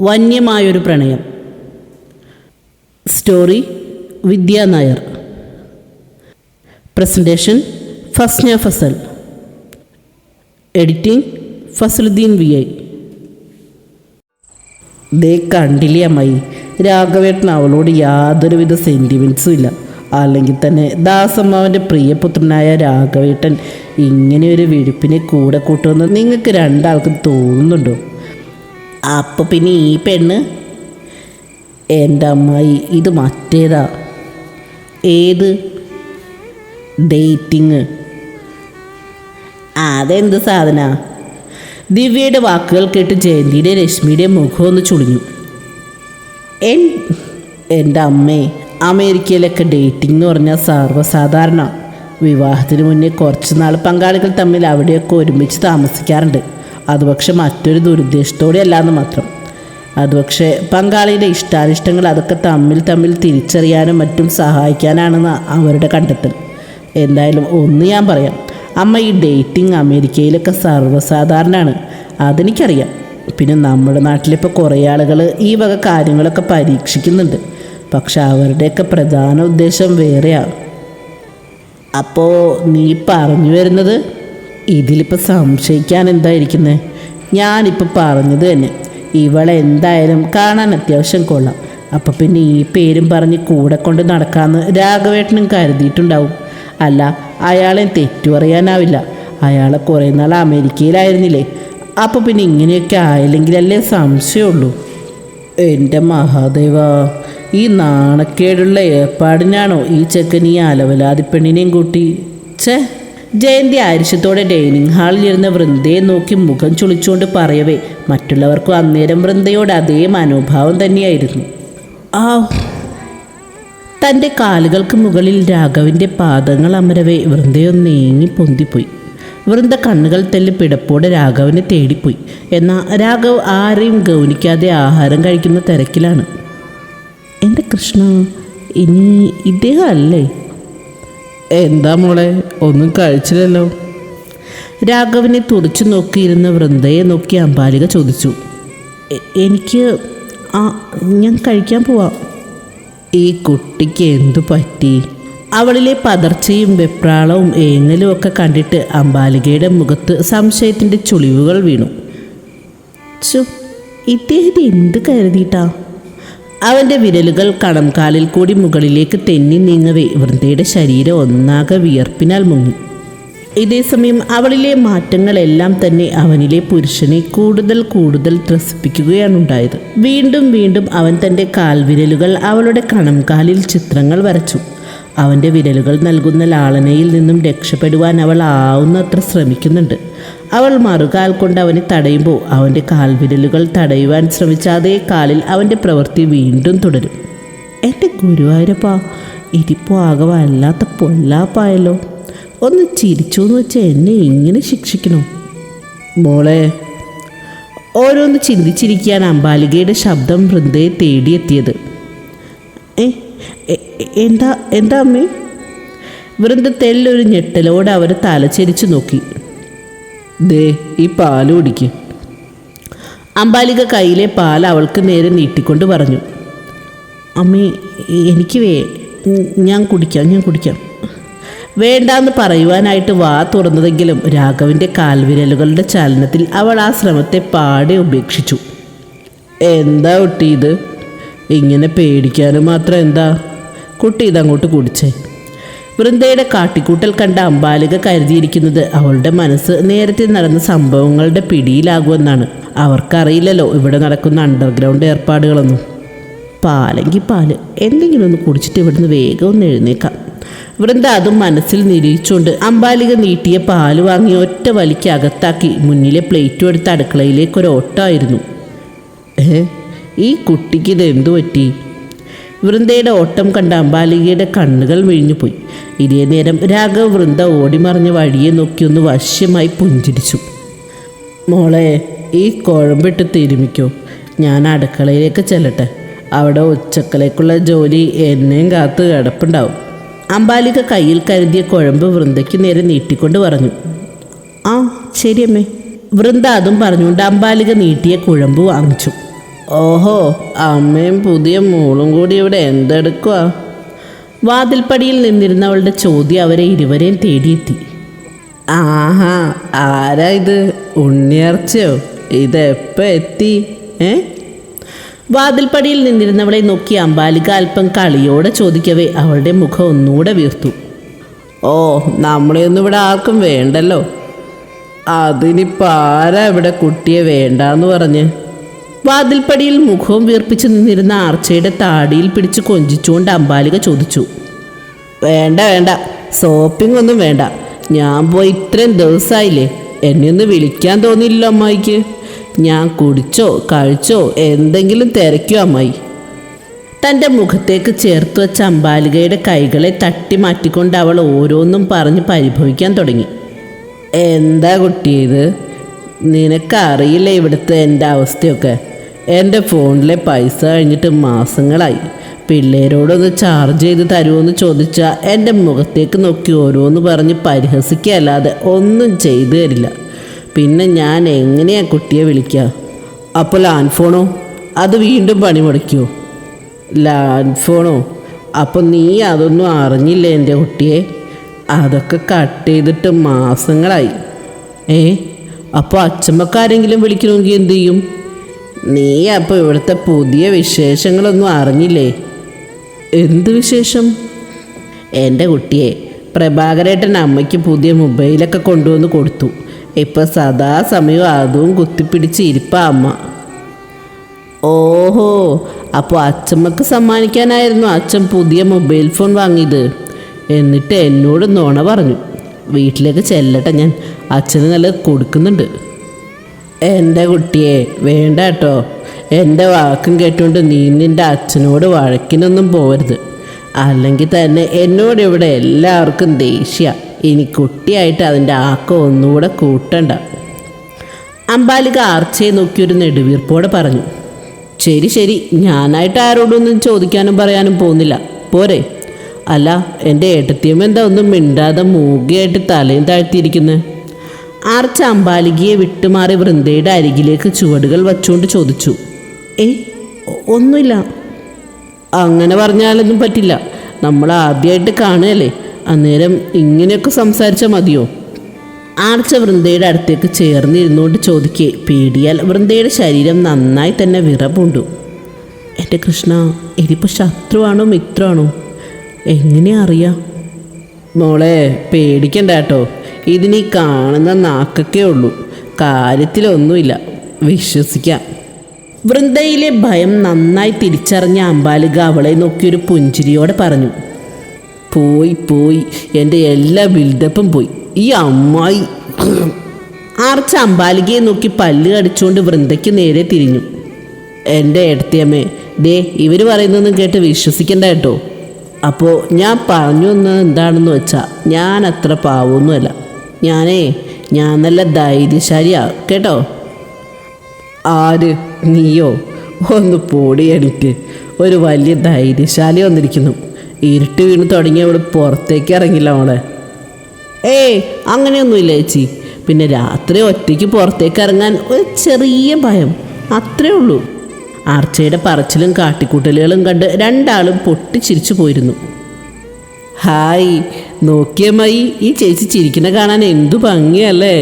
വന്യമായൊരു പ്രണയം. Story Vidya Nair. Presentation Fasna Fasal. Editing Fasaluddin V I. ദേ കണ്ടില്ലേ അമ്മായി രാഘവേട്ടൻ അവളോട് യാതൊരുവിധ സെന്റിമെൻസും ഇല്ല. അല്ലെങ്കിൽ തന്നെ ദാസമ്മാവന്റെ പ്രിയപുത്രനായ രാഘവേട്ടൻ ഇങ്ങനെ ഒരു വിഴുപ്പിനെ കൂടെ കൂട്ടുമെന്ന് നിങ്ങൾക്ക് രണ്ടാൾക്കും തോന്നുന്നുണ്ടോ? അപ്പോൾ പിന്നെ ഈ പെണ്ണ് എന്റെ അമ്മായി ഇത് മറ്റേതാ? ഏത്? ഡേറ്റിങ്. അതെന്ത് സാധന? ദിവ്യയുടെ വാക്കുകൾ കേട്ട് ജയന്തിയുടെ രശ്മിയുടെ മുഖം ഒന്ന് ചുളിഞ്ഞു. എൻ എന്റെ അമ്മേ അമേരിക്കയിലൊക്കെ ഡേറ്റിംഗ് എന്ന് പറഞ്ഞാൽ സർവസാധാരണ. വിവാഹത്തിന് മുന്നേ കുറച്ച് നാൾ പങ്കാളികൾ തമ്മിൽ അവിടെയൊക്കെ ഒരുമിച്ച് താമസിക്കാറുണ്ട്. അത് പക്ഷെ മറ്റൊരു ദുരുദ്ദേശത്തോടെ അല്ലാന്ന് മാത്രം. അത് പക്ഷേ പങ്കാളിയുടെ ഇഷ്ടാനിഷ്ടങ്ങൾ അതൊക്കെ തമ്മിൽ തമ്മിൽ തിരിച്ചറിയാനും മറ്റും സഹായിക്കാനാണെന്ന് അവരുടെ കണ്ടെത്തൽ. എന്തായാലും ഒന്ന് ഞാൻ പറയാം. അമ്മ ഈ ഡേറ്റിംഗ് അമേരിക്കയിലൊക്കെ സർവസാധാരണമാണ് അതെനിക്കറിയാം. പിന്നെ നമ്മുടെ നാട്ടിലിപ്പോൾ കുറേ ആളുകൾ ഈ വക കാര്യങ്ങളൊക്കെ പരീക്ഷിക്കുന്നുണ്ട്. പക്ഷെ അവരുടെയൊക്കെ പ്രധാന ഉദ്ദേശം വേറെയാണ് അപ്പോൾ നീ പറഞ്ഞു വരുന്നത് ഇതിലിപ്പോൾ സംശയിക്കാൻ എന്തായിരിക്കുന്നത് ഞാനിപ്പോൾ പറഞ്ഞത് തന്നെ. ഇവളെ എന്തായാലും കാണാൻ അത്യാവശ്യം കൊള്ളാം. അപ്പം പിന്നെ ഈ പേരും പറഞ്ഞ് കൂടെ കൊണ്ട് നടക്കാമെന്ന് രാഘവേട്ടനും കരുതിയിട്ടുണ്ടാവും. അല്ല അയാളെ തെറ്റു പറയാനാവില്ല അയാളെ കുറേ നാൾ അമേരിക്കയിലായിരുന്നില്ലേ? അപ്പോൾ പിന്നെ ഇങ്ങനെയൊക്കെ ആയില്ലെങ്കിലല്ലേ സംശയമുള്ളൂ? എന്റെ മഹാദേവ ഈ നാണക്കേടുള്ള ഏർപ്പാടിനാണോ ഈ ചെക്കൻ ഈ അലവലാതി പെണ്ണിനെയും കൂട്ടി? ഛേ! ജയന്തി ആരിശത്തോടെ ഡൈനിങ് ഹാളിൽ ഇരുന്ന വൃന്ദയെ നോക്കി മുഖം ചുളിച്ചുകൊണ്ട് പറയവേ മറ്റുള്ളവർക്കും അന്നേരം വൃന്ദയോട് അതേ മനോഭാവം തന്നെയായിരുന്നു. ആ തന്റെ കാലുകൾക്ക് മുകളിൽ രാഘവിന്റെ പാദങ്ങൾ അമരവേ വൃന്ദയൊന്ന് നീങ്ങി പൊന്തിപ്പോയി. വൃന്ദ കണ്ണുകൾ തെല്ലി പിടപ്പോടെ രാഘവനെ തേടിപ്പോയി. എന്നാൽ രാഘവ് ആരെയും ഗൗനിക്കാതെ ആഹാരം കഴിക്കുന്ന തിരക്കിലാണ്. എന്റെ കൃഷ്ണ ഇനി ഇദ്ദേഹം അല്ലേ? എന്താ മോളെ? ഒന്നും കഴിച്ചില്ലല്ലോ. രാഘവനെ തുറച്ചു നോക്കിയിരുന്ന വൃന്ദയെ നോക്കി അമ്പാലിക ചോദിച്ചു എനിക്ക് ആ ഞാൻ കഴിക്കാൻ പോവാം. ഈ കുട്ടിക്ക് എന്തു പറ്റി? അവളിലെ പതർച്ചയും വെപ്രാളവും ഏങ്ങലും ഒക്കെ കണ്ടിട്ട് അമ്പാലികയുടെ മുഖത്ത് സംശയത്തിന്റെ ചുളിവുകൾ വീണു. ചു ഇദ്ദേഹത്തെ എന്ത് കരുതിയിട്ടാ? അവന്റെ വിരലുകൾ കണംകാലിൽ കൂടി മുകളിലേക്ക് തെന്നി നീങ്ങവേ. വൃന്ദയുടെ ശരീരം ഒന്നാകെ വിയർപ്പിനാൽ മുങ്ങി. ഇതേസമയം അവളിലെ മാറ്റങ്ങളെല്ലാം തന്നെ അവനിലെ പുരുഷനെ കൂടുതൽ കൂടുതൽ ത്രസിപ്പിക്കുകയാണ് ഉണ്ടായത് വീണ്ടും വീണ്ടും അവൻ തന്റെ കാൽവിരലുകൾ അവളുടെ കണംകാലിൽ ചിത്രങ്ങൾ വരച്ചു. അവന്റെ വിരലുകൾ നൽകുന്ന ലാളനയിൽ നിന്നും രക്ഷപ്പെടുവാൻ അവൾ ആവുന്നത്ര ശ്രമിക്കുന്നുണ്ട്. അവൾ മറുകാൽ കൊണ്ട് അവനെ തടയുമ്പോൾ അവന്റെ കാൽവിരലുകൾ തടയുവാൻ ശ്രമിച്ച അതേ കാലിൽ അവന്റെ പ്രവൃത്തി വീണ്ടും തുടരും. എന്റെ ഗുരുവായൂരപ്പാ ഇരിപ്പോ ആകെ വല്ലാത്ത പൊല്ലാപ്പായല്ലോ. ഒന്ന് ചിരിച്ചു എന്ന് വെച്ചാൽ എന്നെ ഇങ്ങനെ ശിക്ഷിക്കണോ? മോളെ ഓരോന്ന് ചിന്തിച്ചിരിക്കാൻ അമ്പാലികയുടെ ശബ്ദം വൃന്ദയെ തേടിയെത്തിയത്. ഏ എന്താ എന്താ അമ്മേ? വൃന്ദ തെല്ലൊരു ഞെട്ടലോടെ അവർ തലച്ചെരിച്ചു നോക്കി. ദേ ഈ പാൽ കുടിക്ക്. അമ്പാലിക കയ്യിലെ പാൽ അവൾക്ക് നേരെ നീട്ടിക്കൊണ്ട് പറഞ്ഞു. അമ്മേ എനിക്ക് വേ ഞാൻ കുടിക്കാം ഞാൻ കുടിക്കാം. വേണ്ടാന്ന് പറയുവാനായിട്ട് വാ തുറന്നതെങ്കിലും രാഘവിന്റെ കാൽവിരലുകളുടെ ചലനത്തിൽ അവൾ ആ ശ്രമത്തെ പാടെ ഉപേക്ഷിച്ചു. എന്താ ഒട്ടിയത് ഇങ്ങനെ പേടിക്കാനും മാത്രം എന്താ? കുട്ടി ഇതങ്ങോട്ട് കുടിച്ചേ. വൃന്ദയുടെ കാട്ടിക്കൂട്ടൽ കണ്ട അമ്പാലിക കരുതിയിരിക്കുന്നത് അവളുടെ മനസ്സ് നേരത്തെ നടന്ന സംഭവങ്ങളുടെ പിടിയിലാകുമെന്നാണ്. അവർക്കറിയില്ലല്ലോ ഇവിടെ നടക്കുന്ന അണ്ടർഗ്രൗണ്ട് ഏർപ്പാടുകളൊന്നും. പാലെങ്കിൽ പാൽ എന്തെങ്കിലും ഒന്ന് കുടിച്ചിട്ട് ഇവിടുന്ന് വേഗം ഒന്ന് എഴുന്നേക്കാം. വൃന്ദ അതും മനസ്സിൽ നിരീക്ഷിച്ചുകൊണ്ട് അമ്പാലിക നീട്ടിയ പാൽ വാങ്ങി ഒറ്റ വലിക്ക് അകത്താക്കി മുന്നിലെ പ്ലേറ്റും എടുത്ത് അടുക്കളയിലേക്ക് ഒരു ഓട്ടമായിരുന്നു. ഏ? ഈ കുട്ടിക്ക് ഇത് എന്തു പറ്റി? വൃന്ദയുടെ ഓട്ടം കണ്ട അമ്പാലികയുടെ കണ്ണുകൾ വിഴിഞ്ഞുപോയി ഇതേ നേരം രാഘവ വൃന്ദ ഓടിമറിഞ്ഞ വഴിയെ നോക്കി ഒന്ന് വശ്യമായി പുഞ്ചിരിച്ചു. മോളെ ഈ കുഴമ്പിട്ട് തിരുമിക്കോ. ഞാൻ അടുക്കളയിലേക്ക് ചെല്ലട്ടെ. അവിടെ ഉച്ചക്കലേക്കുള്ള ജോലി എന്നെയും കാത്ത് കിടപ്പുണ്ടാവും. അംബാലിക കയ്യിൽ കരുതിയ കുഴമ്പ് വൃന്ദയ്ക്ക് നേരെ നീട്ടിക്കൊണ്ട് പറഞ്ഞു. ആ ശരിയമ്മേ. വൃന്ദ അതും പറഞ്ഞുകൊണ്ട് അംബാലിക നീട്ടിയ കുഴമ്പ് വാങ്ങിച്ചു. ഓഹോ അമ്മയും പുതിയ മോളും കൂടി ഇവിടെ എന്തെടുക്കുക വാതിൽപ്പടിയിൽ നിന്നിരുന്നവളുടെ ചോദ്യം അവരെ ഇരുവരെയും തേടിയെത്തി. ആഹാ ആരാ ഇത്? ഉണ്ണിയർച്ചയോ? ഇതെപ്പോൾ എത്തി? ഏ? വാതിൽപ്പടിയിൽ നിന്നിരുന്നവളെ നോക്കി അമ്പാലിക അല്പം കളിയോടെ ചോദിക്കവേ അവളുടെ മുഖം ഒന്നുകൂടെ വീർത്തു. ഓ നമ്മളെയൊന്നും ഇവിടെ ആർക്കും വേണ്ടല്ലോ. അതിനിപ്പോൾ ആരാ ഇവിടെ കുട്ടിയെ വേണ്ടാന്ന് പറഞ്ഞ്? വാതിൽപ്പടിയിൽ മുഖവും വീർപ്പിച്ച് നിന്നിരുന്ന ആർച്ചയുടെ താടിയിൽ പിടിച്ച് കൊഞ്ചിച്ചുകൊണ്ട് അമ്പാലിക ചോദിച്ചു വേണ്ട വേണ്ട സോപ്പിംഗ് ഒന്നും വേണ്ട. ഞാൻ പോയി ഇത്രയും ദിവസമായില്ലേ എന്നെ ഒന്ന് വിളിക്കാൻ തോന്നിയില്ലല്ലോ അമ്മായിക്ക്. ഞാൻ കുടിച്ചോ കഴിച്ചോ എന്തെങ്കിലും തിരക്കോ അമ്മായി. തന്റെ മുഖത്തേക്ക് ചേർത്ത് വെച്ച അമ്പാലികയുടെ കൈകളെ തട്ടി മാറ്റിക്കൊണ്ട് അവൾ ഓരോന്നും പറഞ്ഞ് പരിഭവിക്കാൻ തുടങ്ങി. എന്താ കുട്ടിയത് നിനക്കറിയില്ല ഇവിടുത്തെ എന്റെ അവസ്ഥയൊക്കെ? എന്റെ ഫോണിലെ പൈസ കഴിഞ്ഞിട്ട് മാസങ്ങളായി. പിള്ളേരോടൊന്ന് ചാർജ് ചെയ്ത് തരുമെന്ന് ചോദിച്ചാൽ എന്റെ മുഖത്തേക്ക് നോക്കി ഓരോന്ന് പറഞ്ഞ് പരിഹസിക്കുകയല്ലാതെ ഒന്നും ചെയ്തു തരില്ല. പിന്നെ ഞാൻ എങ്ങനെയാണ് കുട്ടിയെ വിളിക്കുക അപ്പോൾ ലാൻഡ് ഫോണോ അത് വീണ്ടും പണി മുടക്കിയോ ലാൻഡ് ഫോണോ അപ്പോൾ നീ അതൊന്നും അറിഞ്ഞില്ല എന്റെ കുട്ടിയെ? അതൊക്കെ കട്ട് ചെയ്തിട്ട് മാസങ്ങളായി. ഏ? അപ്പോൾ അച്ഛമ്മക്കാരെങ്കിലും വിളിക്കണമെങ്കിൽ എന്തു ചെയ്യും? നീ അപ്പോൾ ഇവിടുത്തെ പുതിയ വിശേഷങ്ങളൊന്നും അറിഞ്ഞില്ലേ? എന്ത് വിശേഷം? എന്റെ കുട്ടിയെ പ്രഭാകരേട്ടൻ അമ്മയ്ക്ക് പുതിയ മൊബൈലൊക്കെ കൊണ്ടുവന്ന് കൊടുത്തു. ഇപ്പൊ സദാസമയം അതും കുത്തിപ്പിടിച്ച് ഇരിപ്പാ അമ്മ. ഓഹോ അപ്പോൾ അച്ഛമ്മക്ക് സമ്മാനിക്കാനായിരുന്നു അച്ഛൻ പുതിയ മൊബൈൽ ഫോൺ വാങ്ങിയത്. എന്നിട്ട് എന്നോട് നുണ പറഞ്ഞു. വീട്ടിലേക്ക് ചെല്ലട്ടെ ഞാൻ. അച്ഛന് നല്ല കൊടുക്കുന്നുണ്ട്. എന്റെ കുട്ടിയെ വേണ്ട കേട്ടോ എന്റെ വാക്കും കേട്ടുകൊണ്ട് നീ നിന്റെ അച്ഛനോട് വഴക്കിനൊന്നും പോകരുത് അല്ലെങ്കിൽ തന്നെ എന്നോട് ഇവിടെ എല്ലാവർക്കും ദേഷ്യ. ഇനി കുട്ടിയായിട്ട് അതിന്റെ ആക്കം ഒന്നുകൂടെ കൂട്ടണ്ട. അമ്പാലിക ആർച്ചയെ നോക്കി ഒരു നെടുവീർപ്പോടെ പറഞ്ഞു. ശരി ശരി. ഞാനായിട്ട് ആരോടൊന്നും ചോദിക്കാനും പറയാനും പോകുന്നില്ല. പോരെ. അല്ല എന്റെ ഏട്ടത്തിയമ്മ എന്താ ഒന്നും മിണ്ടാതെ മൂകയായിട്ട് തലയും താഴ്ത്തിയിരിക്കുന്നത് ആർച്ച അമ്പാലികയെ വിട്ടുമാറി വൃന്ദയുടെ അരികിലേക്ക് ചുവടുകൾ വച്ചുകൊണ്ട് ചോദിച്ചു ഏയ് ഒന്നുമില്ല. അങ്ങനെ പറഞ്ഞാലൊന്നും പറ്റില്ല. നമ്മൾ ആദ്യമായിട്ട് കാണുകയല്ലേ? അന്നേരം ഇങ്ങനെയൊക്കെ സംസാരിച്ചാൽ മതിയോ? ആർച്ച വൃന്ദയുടെ അടുത്തേക്ക് ചേർന്നിരുന്നുകൊണ്ട് ചോദിക്കേ പേടിയാൽ വൃന്ദയുടെ ശരീരം നന്നായി തന്നെ വിറപുണ്ടു എന്റെ കൃഷ്ണ ഇതിപ്പോൾ ശത്രുവാണോ മിത്രമാണോ എങ്ങനെയാ അറിയാം? മോളെ പേടിക്കണ്ട കേട്ടോ. ഇതിനീ കാണുന്ന നാക്കൊക്കെ ഉള്ളൂ. കാര്യത്തിലൊന്നുമില്ല. വിശ്വസിക്കാം. വൃന്ദയിലെ ഭയം നന്നായി തിരിച്ചറിഞ്ഞ അമ്പാലിക അവളെ നോക്കിയൊരു പുഞ്ചിരിയോടെ പറഞ്ഞു പോയി പോയി. എന്റെ എല്ലാ ബിൽഡപ്പും പോയി. ഈ അമ്മായി. ആർച്ച അമ്പാലികയെ നോക്കി പല്ല് കടിച്ചുകൊണ്ട് വൃന്ദയ്ക്ക് നേരെ തിരിഞ്ഞു. എന്റെ എടുത്തിയമ്മേ ദേ ഇവർ പറയുന്നതൊന്നും കേട്ട് വിശ്വസിക്കണ്ട കേട്ടോ. അപ്പോൾ ഞാൻ പറഞ്ഞു എന്താണെന്ന് വെച്ചാൽ ഞാൻ അത്ര പാവമൊന്നുമല്ല ഞാനേ ഞാൻ നല്ല ധൈര്യശാലിയാ കേട്ടോ? ആര് നീയോ? ഒന്ന് പോടി ഒരു വലിയ ധൈര്യശാലി വന്നിരിക്കുന്നു. ഇരുട്ട് വീണ് തുടങ്ങിയ അവിടെ പുറത്തേക്ക് ഇറങ്ങില്ല അവളെ ഏയ് അങ്ങനെയൊന്നുമില്ല ചേച്ചി. പിന്നെ രാത്രി ഒറ്റയ്ക്ക് പുറത്തേക്ക് ഇറങ്ങാൻ ഒരു ചെറിയ ഭയം. അത്രേ ഉള്ളൂ. ആർച്ചയുടെ പറച്ചിലും കാട്ടിക്കൂട്ടലുകളും കണ്ട് രണ്ടാളും പൊട്ടിച്ചിരിച്ചു പോയിരുന്നു. ഹായ് നോക്കിയമ്മായി ഈ ചേച്ചി ചിരിക്കുന്ന കാണാൻ എന്തു ഭംഗിയല്ലേ?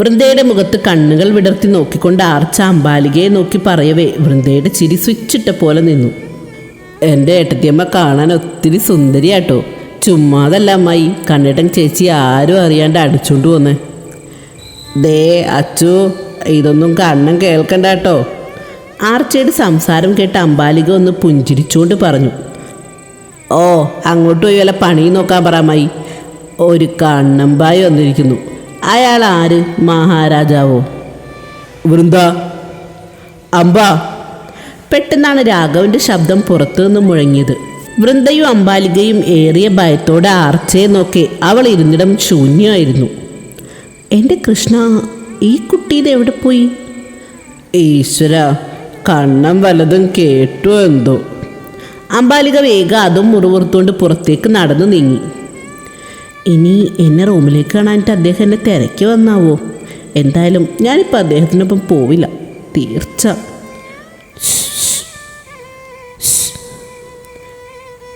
വൃന്ദയുടെ മുഖത്ത് കണ്ണുകൾ വിടർത്തി നോക്കിക്കൊണ്ട് ആർച്ച അമ്പാലികയെ നോക്കി പറയവേ വൃന്ദയുടെ ചിരി സ്വിച്ചിട്ട പോലെ നിന്നു. എന്റെ ഏട്ടത്തിയമ്മ കാണാൻ ഒത്തിരി സുന്ദരിയാട്ടോ. ചുമ്മാതല്ല അമ്മായി കണ്ണിടൻ ചേച്ചി ആരും അറിയാണ്ട് അടിച്ചുകൊണ്ട് പോന്നെ ദേ അച്ചു ഇതൊന്നും കണ്ണം കേൾക്കണ്ട കേട്ടോ ആർച്ചയുടെ സംസാരം കേട്ട് അമ്പാലിക ഒന്ന് പുഞ്ചിരിച്ചുകൊണ്ട് പറഞ്ഞു. ഓ അങ്ങോട്ട് പോയി വല്ല പണി നോക്കാൻ പറയാമായി ഒരു കണ്ണമ്പായി വന്നിരിക്കുന്നു. അയാൾ ആര്? മഹാരാജാവോ? വൃന്ദ. അമ്പ. പെട്ടെന്നാണ് രാഘവന്റെ ശബ്ദം പുറത്തു നിന്ന് മുഴങ്ങിയത്. വൃന്ദയും അമ്പാലികയും ഏറിയ ഭയത്തോടെ ആർച്ചയെ നോക്കി അവൾ ഇരുന്നിടം ശൂന്യമായിരുന്നു. എന്റെ കൃഷ്ണ ഈ കുട്ടീത് എവിടെ പോയി? ഈശ്വര കണ്ണം വലതും കേട്ടോ എന്തോ. അമ്പാലിക വേഗം അതും മുറിവുറുത്തുകൊണ്ട് പുറത്തേക്ക് നടന്നു നീങ്ങി. ഇനി എന്നെ റൂമിലേക്ക് കാണാനിട്ട് അദ്ദേഹം എന്നെ തിരക്കി വന്നാവോ? എന്തായാലും ഞാനിപ്പോൾ അദ്ദേഹത്തിനൊപ്പം പോവില്ല. തീർച്ച.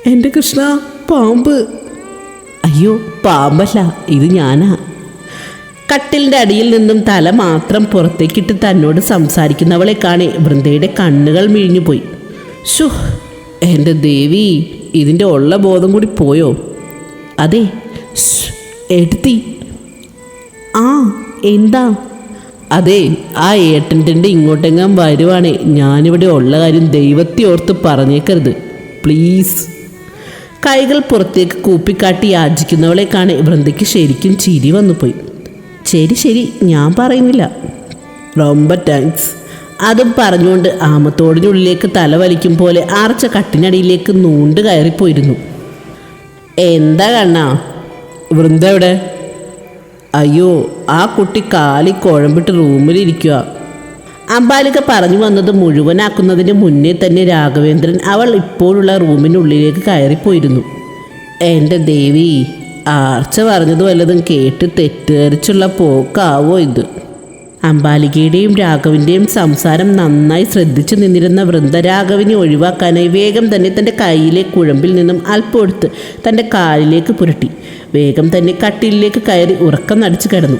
എന്റെ കൃഷ്ണ പാമ്പ്. അയ്യോ പാമ്പല്ല ഇത് ഞാനാ. കട്ടിലിന്റെ അടിയിൽ നിന്നും തല മാത്രം പുറത്തേക്കിട്ട് തന്നോട് സംസാരിക്കുന്നവളെ കാണേ വൃന്ദയുടെ കണ്ണുകൾ മിഴിഞ്ഞുപോയി. ഷുഹ് എന്റെ ദേവി ഇതിന്റെ ഉള്ള ബോധം കൂടി പോയോ? അതെ എടുത്തി ആ എന്താ? അതെ ആ ഏട്ടന്റെ ഇങ്ങോട്ടെങ്ങാൻ വരുവാണേ. ഞാനിവിടെ ഉള്ള കാര്യം ദൈവത്തെ ഓർത്ത് പറഞ്ഞേക്കരുത്. പ്ലീസ്. കൈകൾ പുറത്തേക്ക് കൂപ്പിക്കാട്ടി യാചിക്കുന്നവളെ കാണെ വൃന്ദയ്ക്ക് ശരിക്കും ചിരി വന്നു പോയി ശരി ശരി ഞാൻ പറയുന്നില്ല. റൊമ്പ താങ്ക്സ്. അതും പറഞ്ഞുകൊണ്ട് ആമത്തോടിനുള്ളിലേക്ക് തല വലിക്കും പോലെ ആർച്ച കട്ടിനടിയിലേക്ക് നൂണ്ട് കയറിപ്പോയിരുന്നു. എന്താ കണ്ണാ? വൃന്ദ എവിടെ? അയ്യോ ആ കുട്ടി കാലി കുഴമ്പിട്ട് റൂമിലിരിക്കുക അമ്പാലിക പറഞ്ഞു വന്നത് മുഴുവനാക്കുന്നതിന് മുന്നേ തന്നെ രാഘവേന്ദ്രൻ അവൾ ഇപ്പോഴുള്ള റൂമിനുള്ളിലേക്ക് കയറിപ്പോയിരുന്നു. എന്റെ ദേവി ആർച്ച പറഞ്ഞത് വല്ലതും കേട്ട് തെറ്റിദ്ധരിച്ചുള്ള പോക്കാവോ ഇത്? അമ്പാലികയുടെയും രാഘവിന്റെയും സംസാരം നന്നായി ശ്രദ്ധിച്ചു നിന്നിരുന്ന വൃന്ദ രാഘവിനെ ഒഴിവാക്കാനായി വേഗം തന്നെ തന്റെ കൈയിലെ കുഴമ്പിൽ നിന്നും അല്പം തന്റെ കാലിലേക്ക് പുരട്ടി. വേഗം തന്നെ കട്ടിലിലേക്ക് കയറി ഉറക്കം നടിച്ചു കിടന്നു.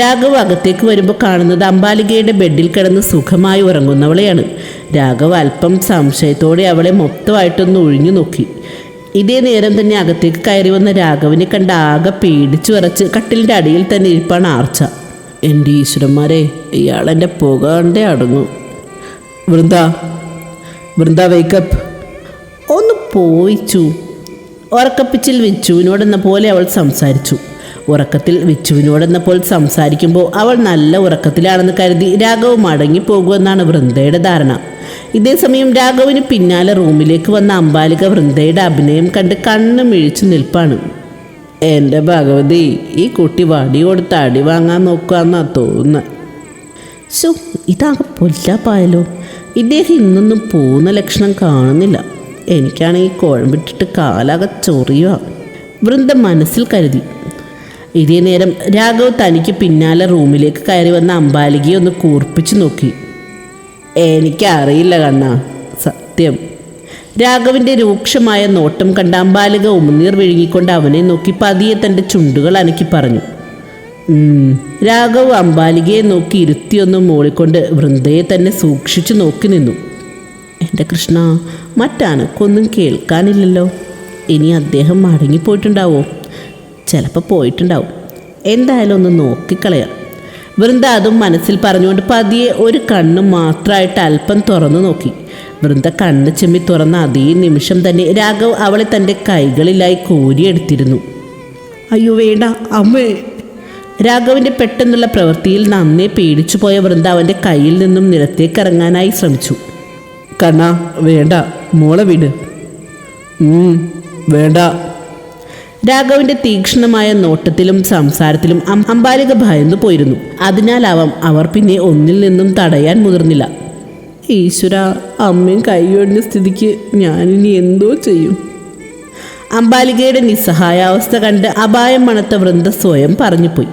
രാഘവ് അകത്തേക്ക് വരുമ്പോൾ കാണുന്നത് അമ്പാലികയുടെ ബെഡിൽ കിടന്ന് സുഖമായി ഉറങ്ങുന്നവളെയാണ്. രാഘവ് അല്പം സംശയത്തോടെ അവളെ മൊത്തമായിട്ടൊന്ന് ഒഴിഞ്ഞു നോക്കി. ഇതേ നേരം തന്നെ അകത്തേക്ക് കയറി വന്ന രാഘവിനെ കണ്ട് ആകെ പേടിച്ചു വിറച്ച് കട്ടിലിന്റെ അടിയിൽ തന്നെ ഇരിപ്പാണ് ആർച്ച. എന്റെ ഈശ്വരന്മാരെ ഇയാൾ എന്റെ പുക കണ്ടേ അടങ്ങും. വൃന്ദ വൃന്ദ വേക്കപ്പ് ഒന്ന് പോയിച്ചു. ഉറക്കപ്പിച്ചിൽ വിച്ചുവിനോടെന്ന പോലെ അവൾ സംസാരിച്ചു. ഉറക്കത്തിൽ വിച്ചുവിനോടെന്ന പോലെ സംസാരിക്കുമ്പോൾ അവൾ നല്ല ഉറക്കത്തിലാണെന്ന് കരുതി രാഘവ് മടങ്ങിപ്പോകുമെന്നാണ് വൃന്ദയുടെ ധാരണ. ഇതേസമയം രാഘവിന് പിന്നാലെ റൂമിലേക്ക് വന്ന അമ്പാലിക വൃന്ദയുടെ അഭിനയം കണ്ട് കണ്ണ് മിഴിച്ചു നിൽപ്പാണ്. എന്റെ ഭഗവതി ഈ കുട്ടി വടി കൊടുത്ത് അടി വാങ്ങാൻ നോക്കാന്നാ തോന്നുന്നത് ശോ ഇതാകെ പൊല്ലാപ്പായാലോ ഇദ്ദേഹം ഇന്നൊന്നും പോകുന്ന ലക്ഷണം കാണുന്നില്ല. എനിക്കാണെങ്കിൽ കുഴമ്പിട്ടിട്ട് കാലാകെ ചൊറിയുക വൃന്ദ മനസ്സിൽ കരുതി. ഇതേ നേരം രാഘവ് തനിക്ക് പിന്നാലെ റൂമിലേക്ക് കയറി വന്ന അമ്പാലികയെ ഒന്ന് കൂർപ്പിച്ചു നോക്കി. എനിക്കറിയില്ല കണ്ണ സത്യം. രാഘവിന്റെ രൂക്ഷമായ നോട്ടം കണ്ട അമ്പാലിക ഉമിനീർ വിഴുങ്ങിക്കൊണ്ട് അവനെ നോക്കി പതിയെ തന്റെ ചുണ്ടുകൾ അനക്കി പറഞ്ഞു രാഘവ് അമ്പാലികയെ നോക്കി ഇരുത്തിയൊന്ന് മൂളിക്കൊണ്ട് വൃന്ദയെ തന്നെ സൂക്ഷിച്ചു നോക്കി നിന്നു. എന്റെ കൃഷ്ണ മറ്റാനക്കൊന്നും കേൾക്കാനില്ലല്ലോ. ഇനി അദ്ദേഹം മടങ്ങിപ്പോയിട്ടുണ്ടാവോ? ചിലപ്പോൾ പോയിട്ടുണ്ടാവും. എന്തായാലും ഒന്ന് നോക്കിക്കളയാം. വൃന്ദ അതും മനസ്സിൽ പറഞ്ഞുകൊണ്ട് പതിയെ ഒരു കണ്ണ് മാത്രമായിട്ട് അല്പം തുറന്നു നോക്കി. വൃന്ദ കണ്ണ് ചെമ്മി തുറന്ന അതേ നിമിഷം തന്നെ രാഘവ് അവളെ തന്റെ കൈകളിലായി കോരിയെടുത്തിരുന്നു. അയ്യോ വേണ്ട അമ്മേ. രാഘവിന്റെ പെട്ടെന്നുള്ള പ്രവൃത്തിയിൽ നന്നേ പേടിച്ചു പോയ വൃന്ദ അവന്റെ കയ്യിൽ നിന്നും നിലത്തേക്ക് ഇറങ്ങാനായി ശ്രമിച്ചു. കണ്ണ വേണ്ട മോളെ വിട്. വേണ്ട. രാഘവിന്റെ തീക്ഷ്ണമായ നോട്ടത്തിലും സംസാരത്തിലും അമ്പാലിക ഭയന്നു പോയിരുന്നു അതിനാലാവാം അവർ പിന്നെ ഒന്നിൽ നിന്നും തടയാൻ മുതിർന്നില്ല. ഈശ്വര അമ്മയും കൈയൊഴിഞ്ഞ സ്ഥിതിക്ക് ഞാനിനി എന്തോ ചെയ്യും. അമ്പാലികയുടെ നിസ്സഹായാവസ്ഥ കണ്ട് അപായം മണത്ത വൃന്ദ സ്വയം പറഞ്ഞുപോയി.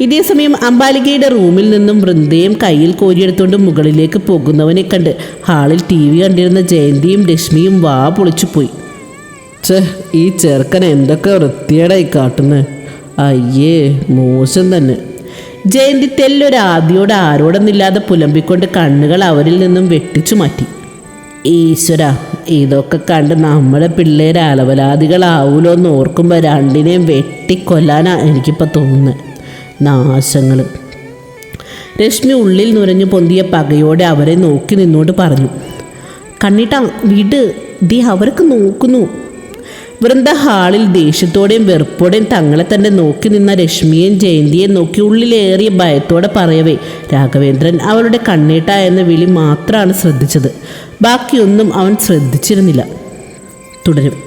ഇതേസമയം അമ്പാലികയുടെ റൂമിൽ നിന്നും വൃന്ദയും കയ്യിൽ കോരിയെടുത്തുകൊണ്ട് മുകളിലേക്ക് പോകുന്നവനെ കണ്ട് ഹാളിൽ ടി വി കണ്ടിരുന്ന ജയന്തിയും രശ്മിയും വാ പൊളിച്ചുപോയി. ഛേ ഈ ചെറുക്കൻ എന്തൊക്കെ വൃത്തിയേടായി കാട്ടുന്നത് അയ്യേ മോശം തന്നെ. ജയന്തി തെല്ലൊരാദിയോട് ആരോടെന്നില്ലാതെ പുലമ്പിക്കൊണ്ട് കണ്ണുകൾ അവരിൽ നിന്നും വെട്ടിച്ചു മാറ്റി. ഈശ്വര ഇതൊക്കെ കണ്ട് നമ്മുടെ പിള്ളേർ അലവലാദികളാവൂലോ എന്ന് ഓർക്കുമ്പോൾ രണ്ടിനെയും വെട്ടിക്കൊല്ലാനാ എനിക്കിപ്പോൾ തോന്നുന്നത് നാശങ്ങൾ രശ്മി ഉള്ളിൽ നുരഞ്ഞു പൊന്തിയ പകയോടെ അവരെ നോക്കി നിന്നോട് പറഞ്ഞു കണ്ണിട്ട വിട്. ദീ അവർക്ക് നോക്കുന്നു. വൃന്ദ ഹാളിൽ ദേഷ്യത്തോടെയും വെറുപ്പോടെയും തങ്ങളെ തന്നെ നോക്കി നിന്ന രശ്മിയും ജയന്തിയെ നോക്കി ഉള്ളിലേറിയ ഭയത്തോടെ പറയവേ രാഘവേന്ദ്രൻ അവളുടെ കണ്ണേട്ട എന്ന വിളി മാത്രമാണ് ശ്രദ്ധിച്ചത്. ബാക്കിയൊന്നും അവൻ ശ്രദ്ധിച്ചിരുന്നില്ല. തുടരും.